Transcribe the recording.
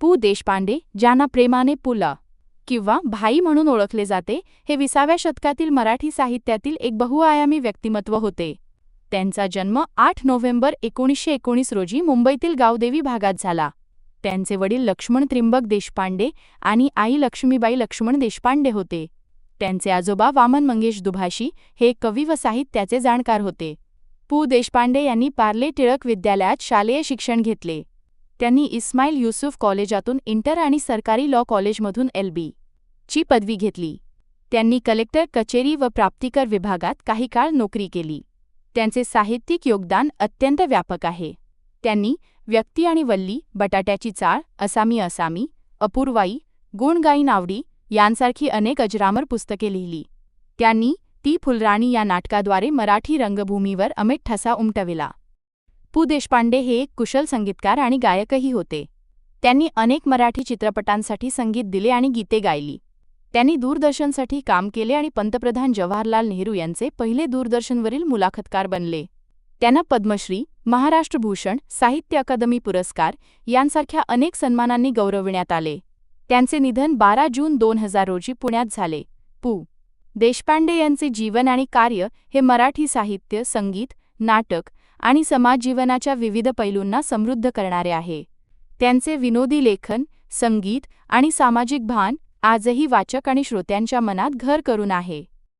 पु देशपांडे ज्यांना प्रेमाने पुला किंवा भाई म्हणून ओळखले जाते हे विसाव्या शतकातील मराठी साहित्यातील एक बहुआयामी व्यक्तिमत्व होते. त्यांचा जन्म आठ नोव्हेंबर एकोणीसशे एकोणीस रोजी मुंबईतील गावदेवी भागात झाला. त्यांचे वडील लक्ष्मण त्रिंबक देशपांडे आणि आई लक्ष्मीबाई लक्ष्मण देशपांडे होते. त्यांचे आजोबा वामन मंगेश दुभाषी हे कवी व साहित्याचे जाणकार होते. पु देशपांडे यांनी पार्ले टिळक विद्यालयात शालेय शिक्षण घेतले. त्यांनी इस्माईल युसुफ कॉलेजातून इंटर आणि सरकारी लॉ कॉलेजमधून एल बी ची पदवी घेतली. त्यांनी कलेक्टर कचेरी व प्राप्तिकर विभागात काही काळ नोकरी केली. त्यांचे साहित्यिक योगदान अत्यंत व्यापक आहे. त्यांनी व्यक्ती आणि वल्ली बटाट्याची चाळ असामी असामी अपूर्वाई गुणगाई नावडी यांसारखी अनेक अजरामर पुस्तके लिहिली. त्यांनी ती फुलराणी या नाटकाद्वारे मराठी रंगभूमीवर अमिट ठसा उमटविला. पु देशपांडे हे एक कुशल संगीतकार आणि गायकही होते. त्यांनी अनेक मराठी चित्रपटांसाठी संगीत दिले आणि गीते गायली. त्यांनी दूरदर्शनसाठी काम केले आणि पंतप्रधान जवाहरलाल नेहरू यांचे पहिले दूरदर्शनवरील मुलाखतकार बनले. त्यांना पद्मश्री महाराष्ट्र भूषण साहित्य अकादमी पुरस्कार यांसारख्या अनेक सन्मानांनी गौरविण्यात आले. त्यांचे निधन बारा जून दोन हजार रोजी पुण्यात झाले. पु. देशपांडे यांचे जीवन आणि कार्य हे मराठी साहित्य संगीत नाटक आणि समाजजीवनाच्या विविध पैलूंना समृद्ध करणारे आहे. त्यांचे विनोदी लेखन संगीत आणि सामाजिक भान आजही वाचक आणि श्रोत्यांच्या मनात घर करून आहे.